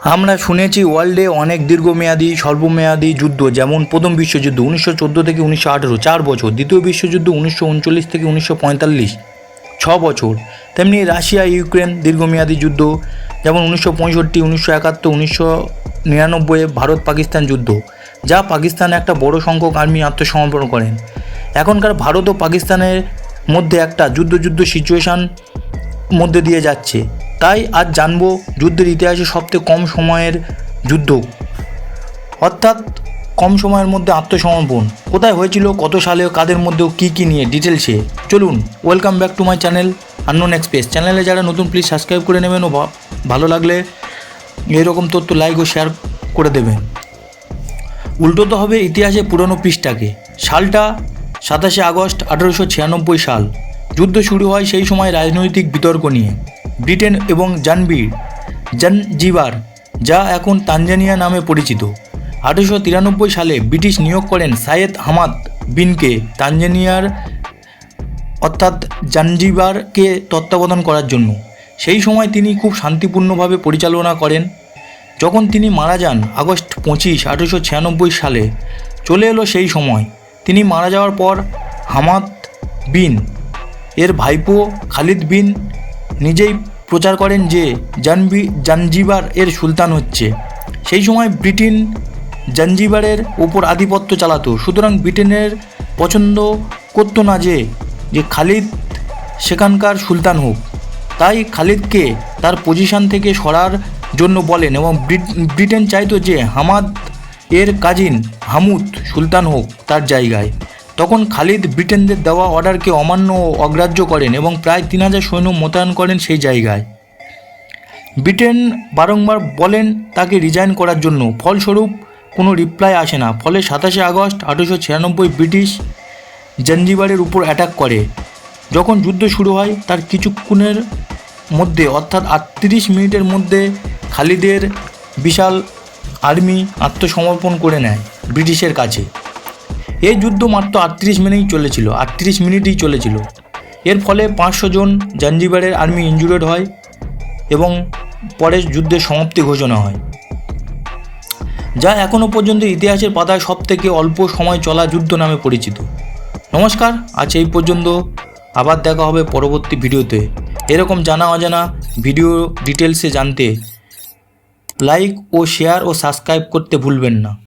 আমরা শুনেছি ওয়ার্ল্ডে অনেক দীর্ঘমেয়াদী, স্বল্পমেয়াদী যুদ্ধ, যেমন প্রথম বিশ্বযুদ্ধ উনিশশো চোদ্দ থেকে উনিশশো আঠেরো, চার বছর, দ্বিতীয় বিশ্বযুদ্ধ উনিশশো উনচল্লিশ থেকে উনিশশো পঁয়তাল্লিশ, ছ বছর, তেমনি রাশিয়া, ইউক্রেন, দীর্ঘমেয়াদী যুদ্ধ, যেমন উনিশশো পঁয়ষট্টি, উনিশশো একাত্তর, উনিশশো নিরানব্বই ভারত পাকিস্তান যুদ্ধ, যা পাকিস্তানে একটা বড় সংখ্যক আর্মি আত্মসমর্পণ করেন। এখনকার ভারত ও পাকিস্তানের মধ্যে একটা যুদ্ধ যুদ্ধ সিচুয়েশান মধ্যে দিয়ে যাচ্ছে। তাই আজ জানব যুদ্ধের ইতিহাসে সবচেয়ে কম সময়ের যুদ্ধ। অর্থাৎ কম সময়ের মধ্যে আত্মসমর্পণ। কোথায় হয়েছিল, কত সালে, কাদের মধ্যে কী কী নিয়ে ডিটেলসে চলুন welcome back to my channel unknown express চ্যানেলে যারা নতুন প্লিজ সাবস্ক্রাইব করে নেবেন ও ভালো লাগলে এরকম তথ্য লাইক ও শেয়ার করে দেবেন। উল্টোতে হবে ইতিহাসে পুরনো পৃষ্ঠাকে। সালটা সাতাশে আগস্ট আঠেরোশো সাল। যুদ্ধ শুরু হয় সেই সময় রাজনৈতিক বিতর্ক নিয়ে। ব্রিটেন এবং জানবির জানজিবার, যা এখন তানজানিয়া নামে পরিচিত। আঠেরোশো তিরানব্বই সালে ব্রিটিশ নিয়োগ করেন সায়েদ হামাদ বিনকে তানজানিয়ার, অর্থাৎ জানজিবারকে তত্ত্বাবধান করার জন্য। সেই সময় তিনি খুব শান্তিপূর্ণভাবে পরিচালনা করেন। যখন তিনি মারা যান, আগস্ট পঁচিশ, আঠেরোশো ছিয়ানব্বই সালে চলে এলো সেই সময়। তিনি মারা যাওয়ার পর হামাদ বিন, এর ভাইপো খালিদ বিন নিজেই প্রচার করেন যে জানবি জাঞ্জিবার এর সুলতান হচ্ছে। সেই সময় ব্রিটেন জাঞ্জিবারের ওপর আধিপত্য চালাতো। সুতরাং ব্রিটেনের পছন্দ করতো না যে যে খালিদ সেখানকার সুলতান হোক। তাই খালিদকে তার পজিশন থেকে সরার জন্য বলেন এবং ব্রিটেন চাইতো যে হামাদ এর কাজিন হামুদ সুলতান হোক তার জায়গায়। তখন খালিদ ব্রিটেনদের দেওয়া অর্ডারকে অমান্য ও অগ্রাহ্য করেন এবং প্রায় তিন হাজার সৈন্য মোতায়েন করেন সেই জায়গায়। ব্রিটেন বারংবার বলেন তাকে রিজাইন করার জন্য। ফলস্বরূপ কোনো রিপ্লাই আসে না। ফলে সাতাশে আগস্ট আঠেরোশো ছিয়ানব্বই ব্রিটিশ জঞ্জিবারের উপর অ্যাটাক করে। যখন যুদ্ধ শুরু হয়, তার কিছুক্ষণের মধ্যে অর্থাৎ আটত্রিশ মিনিটের মধ্যে খালিদের বিশাল আর্মি আত্মসমর্পণ করে নেয় ব্রিটিশের কাছে। এই যুদ্ধ মাত্র আটত্রিশ মিনিটই চলেছিল, আটত্রিশ মিনিটই চলেছিল। এর ফলে পাঁচশো জন জাঞ্জিবারের আর্মি ইনজুরেড হয় এবং পরে যুদ্ধের সমাপ্তি ঘোষণা হয়। যা এখনও পর্যন্ত ইতিহাসের পাতায় সবথেকে অল্প সময় চলা যুদ্ধ নামে পরিচিত। নমস্কার, আজ এই পর্যন্ত। আবার দেখা হবে পরবর্তী ভিডিওতে। এরকম জানা অজানা ভিডিও ডিটেলসে জানতে লাইক ও শেয়ার ও সাবস্ক্রাইব করতে ভুলবেন না।